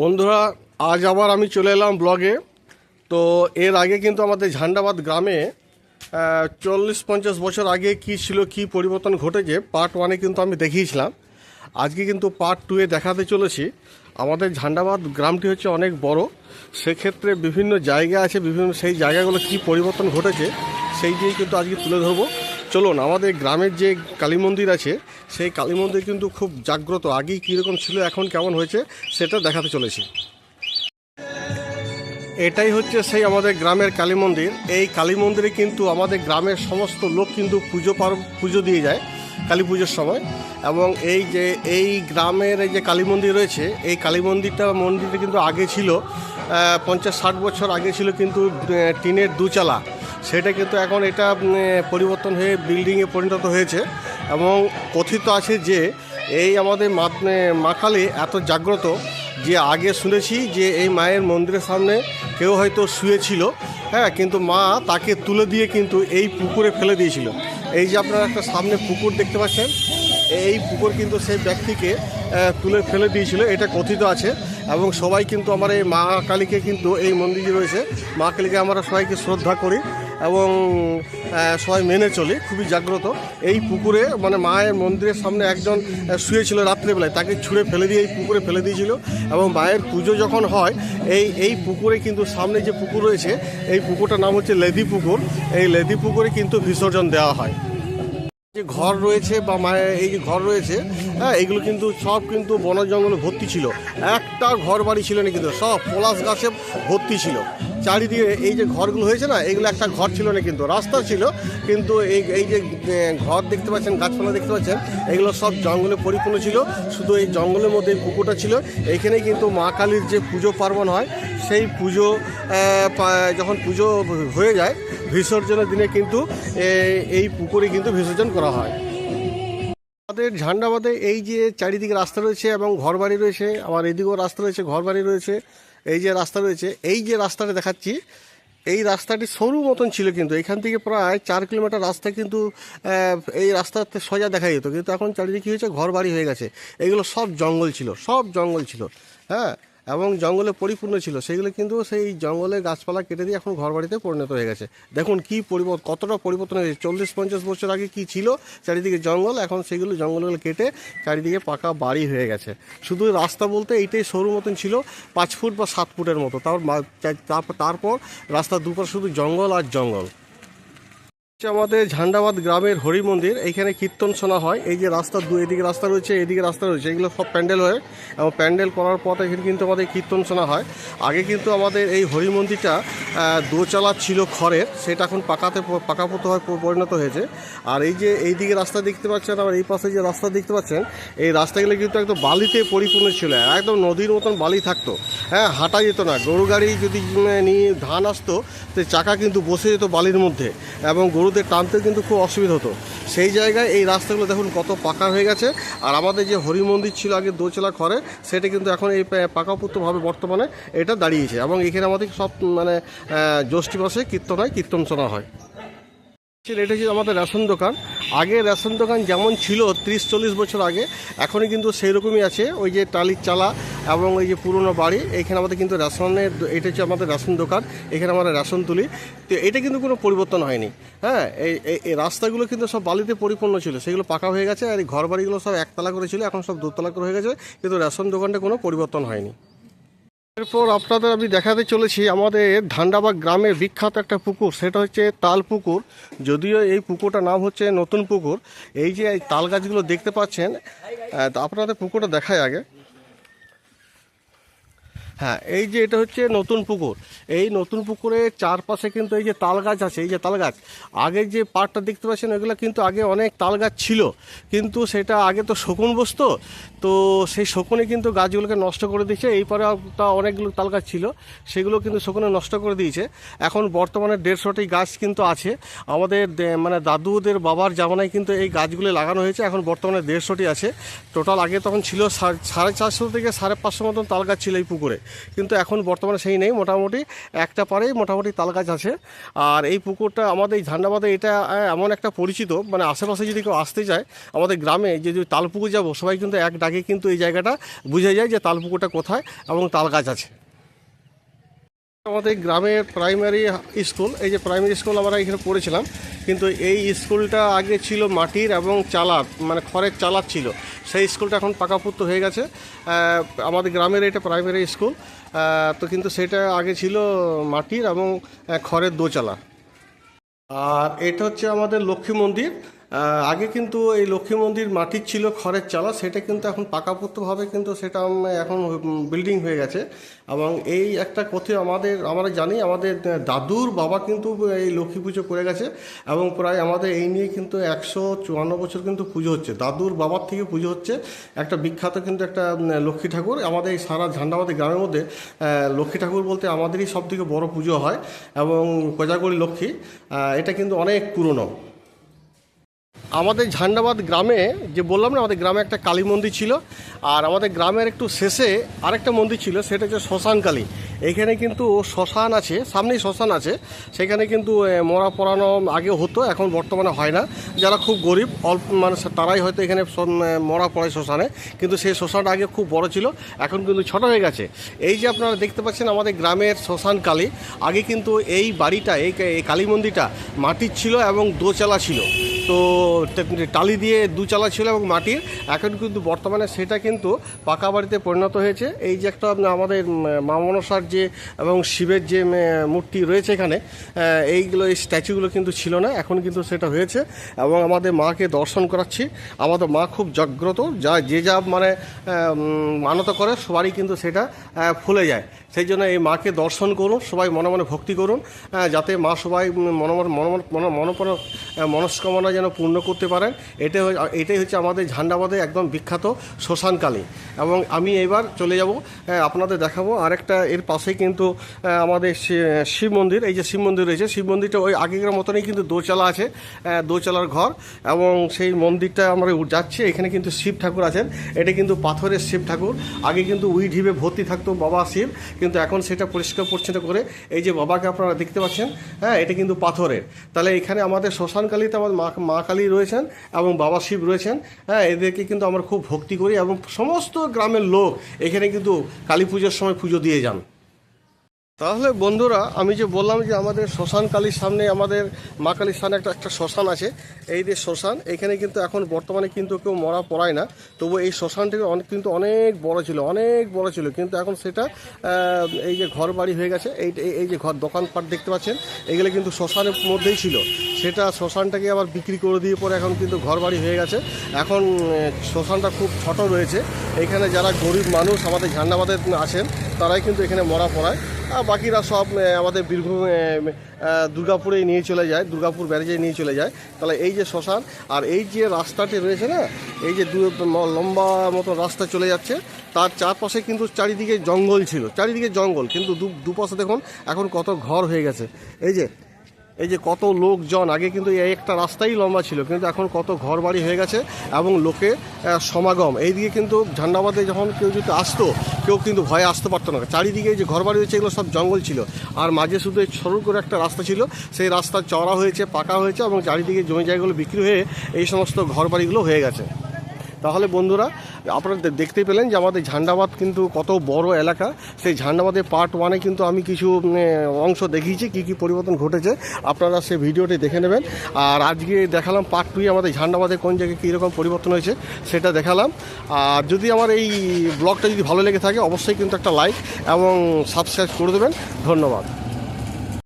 বন্ধুরা, আজ আবার আমি চলে এলাম ব্লগে। তো এর আগে কিন্তু আমাদের ঝান্ডাবাদ গ্রামে চল্লিশ পঞ্চাশ বছর আগে কি ছিল, কি পরিবর্তন ঘটেছে পার্ট ওয়ানে কিন্তু আমি দেখিয়েছিলাম। আজকে কিন্তু পার্ট টুয়ে দেখাতে চলেছি। আমাদের ঝান্ডাবাদ গ্রামটি হচ্ছে অনেক বড়। সেক্ষেত্রে বিভিন্ন জায়গা আছে, বিভিন্ন সেই জায়গাগুলো কি পরিবর্তন ঘটেছে, সেই দিয়ে কিন্তু আজকে তুলে ধরবো। চলুন, আমাদের গ্রামের যে কালী মন্দির আছে, সেই কালী মন্দির কিন্তু খুব জাগ্রত। আগেই কীরকম ছিল, এখন কেমন হয়েছে, সেটা দেখাতে চলেছি। এটাই হচ্ছে সেই আমাদের গ্রামের কালী মন্দির। এই কালী মন্দিরে কিন্তু আমাদের গ্রামের সমস্ত লোক কিন্তু পুজো পার পুজো দিয়ে যায় কালী পুজোর সময়। এবং এই যে, এই গ্রামের এই যে কালী মন্দির রয়েছে, এই কালী মন্দিরটা মন্দিরটা কিন্তু আগে ছিল পঞ্চাশ ষাট বছর আগে ছিল কিন্তু টিনের দুচালা। সেটা কিন্তু এখন এটা পরিবর্তন হয়ে বিল্ডিংয়ে পরিণত হয়েছে এবং কথিত আছে যে এই আমাদের মা কালী এত জাগ্রত যে আগে শুনেছি যে এই মায়ের মন্দিরের সামনে কেউ হয়তো শুয়েছিল হ্যাঁ কিন্তু মা তাকে তুলে দিয়ে কিন্তু এই পুকুরে ফেলে দিয়েছিল। এই যে আপনারা একটা সামনে পুকুর দেখতে পাচ্ছেন, এই পুকুর কিন্তু সেই ব্যক্তিকে তুলে ফেলে দিয়েছিল, এটা কথিত আছে এবং সবাই কিন্তু আমার এই মা কালীকে কিন্তু এই মন্দির রয়েছে। মা কালীকে আমরা সবাইকে শ্রদ্ধা করি। এবং সবাই মেনে চলে, খুবই জাগ্রত। এই পুকুরে মানে মায়ের মন্দিরের সামনে একজন শুয়েছিল রাত্রেবেলায়, তাকে ছুঁড়ে ফেলে দিয়ে এই পুকুরে ফেলে দিয়েছিল এবং মায়ের পুজো যখন হয়, এই এই পুকুরে কিন্তু সামনে যে পুকুর রয়েছে, এই পুকুরটার নাম হচ্ছে লেদি পুকুর। এই লেদি পুকুরে কিন্তু বিসর্জন দেওয়া হয়। যে ঘর রয়েছে বা মায়ের এই যে ঘর রয়েছে হ্যাঁ এগুলো কিন্তু সব কিন্তু বন জঙ্গলে ভর্তি ছিল। একটা ঘর বাড়ি ছিল না কিন্তু সব পলাশ গাছে ভর্তি ছিল। চারিদিকে এই যে ঘরগুলো হয়েছে না, এগুলো একটা ঘর ছিল না কিন্তু, রাস্তা ছিল। কিন্তু এই এই যে ঘর দেখতে পাচ্ছেন, গাছপালা দেখতে পাচ্ছেন, এগুলো সব জঙ্গলে পরিপূর্ণ ছিল। শুধু এই জঙ্গলের মধ্যে পুকুরটা ছিল। এইখানে কিন্তু মা কালীর যে পুজো পার্বণ হয়, সেই পুজো যখন পুজো হয়ে যায় বিসর্জনের দিনে কিন্তু এই পুকুরে কিন্তু বিসর্জন করা হয়। আমাদের ঝান্ডাবাদে এই যে চারিদিকে রাস্তা রয়েছে এবং ঘরবাড়ি রয়েছে, আবার এদিকেও রাস্তা রয়েছে, ঘরবাড়ি রয়েছে, এই যে রাস্তা রয়েছে, এই যে রাস্তাটা দেখাচ্ছি, এই রাস্তাটি সরু মতন ছিল কিন্তু। এখান থেকে প্রায় চার কিলোমিটার রাস্তা কিন্তু এই রাস্তাতে সোজা দেখা যেত। কিন্তু এখন চারিদিকে কী হয়েছে? ঘর বাড়ি হয়ে গেছে। এগুলো সব জঙ্গল ছিল, সব জঙ্গল ছিল হ্যাঁ? এবং জঙ্গলে পরিপূর্ণ ছিল, সেগুলো কিন্তু সেই জঙ্গলে গাছপালা কেটে দিয়ে এখন ঘরবাড়িতে পরিণত হয়ে গেছে। দেখুন কি পরিবর্তন কতটা পরিবর্তন হয়েছে। চল্লিশ, পঞ্চাশ বছর আগে কি ছিল? চারিদিকে জঙ্গল, এখন সেগুলো জঙ্গলগুলো কেটে চারিদিকে পাকা বাড়ি হয়ে গেছে। শুধু রাস্তা বলতে এইটাই সরু মতন ছিল, পাঁচ ফুট বা সাত ফুটের মতো। তারপর তারপর রাস্তার দুপার শুধু জঙ্গল আর জঙ্গল। হচ্ছে আমাদের ঝান্ডাবাদ গ্রামের হরি মন্দির এইখানে কীর্তন শোনা হয়। এই যে রাস্তা দু এদিকে রাস্তা রয়েছে, এদিকে রাস্তা রয়েছে, এগুলো সব প্যান্ডেল হয়, এবং প্যান্ডেল করার পর এখানে কিন্তু আমাদের কীর্তন শোনা হয়। আগে কিন্তু আমাদের এই হরি মন্দিরটা দোচালা ছিল খড়ের, সেটা এখন পাকাতে পাকাপোতো হয় পরিণত হয়েছে। আর এই যে এই দিকে রাস্তা দেখতে পাচ্ছেন, আবার এই পাশে যে রাস্তা দেখতে পাচ্ছেন, এই রাস্তাগুলো কিন্তু একদম বালিতে পরিপূর্ণ ছিল, একদম নদীর মতন বালি থাকতো। হ্যাঁ হাঁটা যেত না। গরু গাড়ি যদি নিয়ে ধান আসতো, তো চাকা কিন্তু বসে যেত বালির মধ্যে, এবং গরুদের টানতে কিন্তু খুব অসুবিধা হতো। সেই জায়গায় এই রাস্তাগুলো দেখুন কত পাকা হয়ে গেছে। আর আমাদের যে হরি মন্দির ছিল আগে দোচলা খড়ে সেটা কিন্তু এখন এই পাকাপুত্রভাবে বর্তমানে এটা দাঁড়িয়েছে এবং এখানে আমাদের সব মানে জ্যোষ্ঠী জ্যৈষ্ঠী মাসে কীর্তন হয়, কীর্তন শোনা হয়। এটা হচ্ছে আমাদের রেশন দোকান। আগে রেশন দোকান যেমন ছিল ত্রিশ, চল্লিশ বছর আগে, এখনই কিন্তু সেই রকমই আছে। ওই যে টালির চালা এবং ওই যে পুরনো বাড়ি, এখানে আমাদের কিন্তু রেশনের এটা হচ্ছে আমাদের রেশন দোকান, এখানে আমরা রেশন তুলি। তো এটা কিন্তু কোনো পরিবর্তন হয়নি। হ্যাঁ এই রাস্তাগুলো কিন্তু সব বালিতে পরিপূর্ণ ছিল। সেগুলো পাকা হয়ে গেছে আর এই ঘর বাড়িগুলো সব একতলা করে ছিল, এখন সব দোতলা করে হয়ে গেছে। কিন্তু রেশন দোকানটা কোনো পরিবর্তন হয়নি। এরপর আপনাদের আমি দেখাতে চলেছি আমাদের ধান্ডাবাগ গ্রামের বিখ্যাত একটা পুকুর, সেটা হচ্ছে তাল পুকুর। যদিও এই পুকুরটার নাম হচ্ছে নতুন পুকুর, এই যে তাল গাছগুলো দেখতে পাচ্ছেন আপনাদের পুকুরটা দেখায় আগে। হ্যাঁ এই যে এটা হচ্ছে নতুন পুকুর। এই নতুন পুকুরের চারপাশে কিন্তু এই যে তাল গাছ আছে, এই যে তাল গাছ, আগে যে পাড়টা দেখতে পাচ্ছেন ওগুলো কিন্তু আগে অনেক তাল গাছ ছিল। কিন্তু সেটা আগে তো শকুন বসতো, তো সেই শকুনে কিন্তু গাছগুলোকে নষ্ট করে দিয়েছে। এই পারে অনেকগুলো তাল গাছ ছিল, সেগুলো কিন্তু শকুনে নষ্ট করে দিয়েছে। এখন বর্তমানে দেড়শোটি গাছ কিন্তু আছে। আমাদের মানে দাদুদের বাবার জামানায় কিন্তু এই গাছগুলো লাগানো হয়েছে। এখন বর্তমানে দেড়শোটি আছে। টোটাল আগে তখন ছিল সাড়ে চারশো থেকে সাড়ে পাঁচশো মতন তাল গাছ ছিল এই পুকুরে। কিন্তু এখন বর্তমানে সেই নেই। মোটামুটি একটা পারেই মোটামুটি তাল গাছ আছে। আর এই পুকুরটা আমাদের এই ঝান্ডাবাদে এটা এমন একটা পরিচিত মানে আশেপাশে যদি কেউ আসতে চায়, আমাদের গ্রামে যে যদি তালপুকুর যাব, সবাই কিন্তু এক ডাকে কিন্তু এই জায়গাটা বুঝে যায় যে তালপুকুরটা কোথায় এবং তাল গাছ আছে। আমাদের গ্রামের প্রাইমারি স্কুল এই যে প্রাইমারি স্কুল আমরা এখানে পড়েছিলাম, কিন্তু এই স্কুলটা আগে ছিল মাটির এবং চালার মানে খড়ের চালার ছিল। সেই স্কুলটা এখন পাকাপুত্ত হয়ে গেছে। আমাদের গ্রামের এটা প্রাইমারি স্কুল তো কিন্তু সেটা আগে ছিল মাটির এবং খড়ের দোচালা। আর এটা হচ্ছে আমাদের লক্ষ্মী মন্দির আগে কিন্তু এই লক্ষ্মী মন্দির মাটির ছিল, খড়ের চালা, সেটা কিন্তু এখন পাকাপোক্তভাবে কিন্তু সেটা এখন বিল্ডিং হয়ে গেছে। এবং এই একটা কথে আমাদের, আমরা জানি, আমাদের দাদুর বাবা কিন্তু এই লক্ষ্মী পুজো করে গেছে এবং প্রায় আমাদের এই নিয়ে কিন্তু একশো চুয়ান্ন বছর কিন্তু পুজো হচ্ছে। দাদুর বাবার থেকে পুজো হচ্ছে। একটা বিখ্যাত কিন্তু একটা লক্ষ্মী ঠাকুর। আমাদের এই সারা ঝান্ডাবাদের গ্রামের মধ্যে লক্ষ্মী ঠাকুর বলতে আমাদেরই সব থেকে বড় পুজো হয় এবং কোজাগরি লক্ষ্মী। এটা কিন্তু অনেক পুরনো। আমাদের ঝান্ডাবাদ গ্রামে, যে বললাম না, আমাদের গ্রামে একটা কালী মন্দির ছিল, আর আমাদের গ্রামের একটু শেষে আরেকটা মন্দির ছিল, সেটা হচ্ছে শ্মশান কালী। এখানে কিন্তু শ্মশান আছে, সামনেই শ্মশান আছে, সেখানে কিন্তু মরা পড়ানো আগে হতো, এখন বর্তমানে হয় না। যারা খুব গরিব, অল্প মানে তারাই হয়তো এখানে মরা পড়ে শ্মশানে, কিন্তু সেই শ্মশানটা আগে খুব বড় ছিল, এখন কিন্তু ছোট হয়ে গেছে। এই যে আপনারা দেখতে পাচ্ছেন, আমাদের গ্রামের শ্মশান কালী, আগে কিন্তু এই বাড়িটা, এই এই কালী মন্দিরটা মাটির ছিল এবং দোচালা ছিল। তো টালি দিয়ে দুচালা ছিল এবং মাটির। এখন কিন্তু বর্তমানে সেটা কিন্তু পাকা বাড়িতে পরিণত হয়েছে। এই যে একটা আমাদের মা মনসার যে এবং শিবের যে মূর্তি রয়েছে এখানে এইগুলো, এই স্ট্যাচুগুলো কিন্তু ছিল না, এখন কিন্তু সেটা হয়েছে এবং আমাদের মাকে দর্শন করাচ্ছি। আমাদের মা খুব জাগ্রত, যা, যে যা মানে মানত করে, সবারই কিন্তু সেটা ফুলে যায়। সেই জন্য এই মাকে দর্শন করুন সবাই মনে মনে ভক্তি করুন যাতে মা সবাই উম, মনে মনে মনে মনে মনে মনে মনস্কামনা যেন পূর্ণ করতে পারেন। হচ্ছে- এটাই হচ্ছে আমাদের ঝান্ডাবাদে একদম বিখ্যাত শ্মশানকালী। এবং আমি এবার চলে যাব আপনাদের দেখাবো আরেকটা এর পাশেই কিন্তু আমাদের শিব মন্দির। এই যে শিব মন্দির রয়েছে শিব মন্দিরটা ওই আগেকার মতনই কিন্তু দোচালা আছে দোচালার ঘর। এবং সেই মন্দিরটা আমরা যাচ্ছি এখানে কিন্তু শিব ঠাকুর আছেন। এটা কিন্তু পাথরের শিব ঠাকুর। আগে কিন্তু উই ঢিবে ভর্তি থাকতো বাবা শিব। কিন্তু এখন সেটা পরিষ্কার পরিচ্ছন্ন করে এই যে বাবাকে আপনারা দেখতে পাচ্ছেন হ্যাঁ এটা কিন্তু পাথরের। তাহলে এখানে আমাদের শ্মশানকালীতে আমাদের মা মা কালী রয়েছেন এবং বাবা শিব রয়েছেন হ্যাঁ এদেরকে কিন্তু আমরা খুব ভক্তি করি এবং সমস্ত গ্রামের লোক এখানে কিন্তু কালী পুজোর সময় পুজো দিয়ে যান। তাহলে বন্ধুরা, আমি যে বললাম যে আমাদের শ্মশান কালীর সামনে আমাদের মা কালীর সামনে একটা একটা শ্মশান আছে। এই যে শ্মশান, এখানে কিন্তু এখন বর্তমানে কিন্তু কেউ মরা পড়ায় না। তবু এই শ্মশানটি অনেক কিন্তু অনেক বড় ছিল, অনেক বড় ছিল। কিন্তু এখন সেটা এই যে ঘর বাড়ি হয়ে গেছে, এই এই- এই যে ঘর দোকানপাট দেখতে পাচ্ছেন, এগুলো কিন্তু শ্মশানের মধ্যেই ছিল। সেটা শ্মশানটাকে আবার বিক্রি করে দিয়ে পরে এখন কিন্তু ঘর বাড়ি হয়ে গেছে। এখন শ্মশানটা খুব ছোট রয়েছে। এখানে যারা গরিব মানুষ, আমাদের ঝান্ডাবাদে আছেন তারাই কিন্তু এখানে মরা পড়ায়। আর বাকিরা সব আমাদের বীরভূম দুর্গাপুরে নিয়ে চলে যায় দুর্গাপুর ব্যারেজে নিয়ে চলে যায়। তাহলে এই যে শ্মশান আর এই যে রাস্তাটি রয়েছে না এই যে দু লম্বা মতো রাস্তা চলে যাচ্ছে তার চারপাশে কিন্তু চারিদিকে জঙ্গল ছিল চারিদিকে জঙ্গল কিন্তু দু দুপাশে দেখুন এখন কত ঘর হয়ে গেছে। এই যে এই যে কত লোকজন আগে কিন্তু এই একটা রাস্তাই লম্বা ছিল কিন্তু এখন কত ঘর বাড়ি হয়ে গেছে এবং আহ, সমাগম। এইদিকে কিন্তু ঝান্ডাবাদে যখন কেউ যদি আসতো কেউ কিন্তু ভয়ে আসতে পারতো না। চারিদিকে যে ঘর বাড়ি হয়েছে, এগুলো সব জঙ্গল ছিল। আর মাঝে শুধু সরু করে একটা রাস্তা ছিল। সেই রাস্তা চড়া হয়েছে, পাকা হয়েছে এবং চারিদিকে জমি জায়গাগুলো বিক্রি হয়ে এই সমস্ত ঘর বাড়িগুলো হয়ে গেছে। তাহলে বন্ধুরা, আপনারা দেখতে পেলেন যে আমাদের ঝান্ডাবাদ কিন্তু কত বড় এলাকা। সেই ঝান্ডাবাদের পার্ট ওয়ানে কিন্তু আমি কিছু অংশ দেখিয়েছি, কী কী পরিবর্তন ঘটেছে। আপনারা সেই ভিডিওটি দেখে নেবেন। আর আজকে দেখালাম পার্ট টুয়ে আমাদের ঝান্ডাবাদে কোন জায়গায় কীরকম পরিবর্তন হয়েছে, সেটা দেখালাম। আর যদি আমার এই ব্লগটা যদি ভালো লেগে থাকে, অবশ্যই কিন্তু একটা লাইক এবং সাবস্ক্রাইব করে দেবেন। ধন্যবাদ।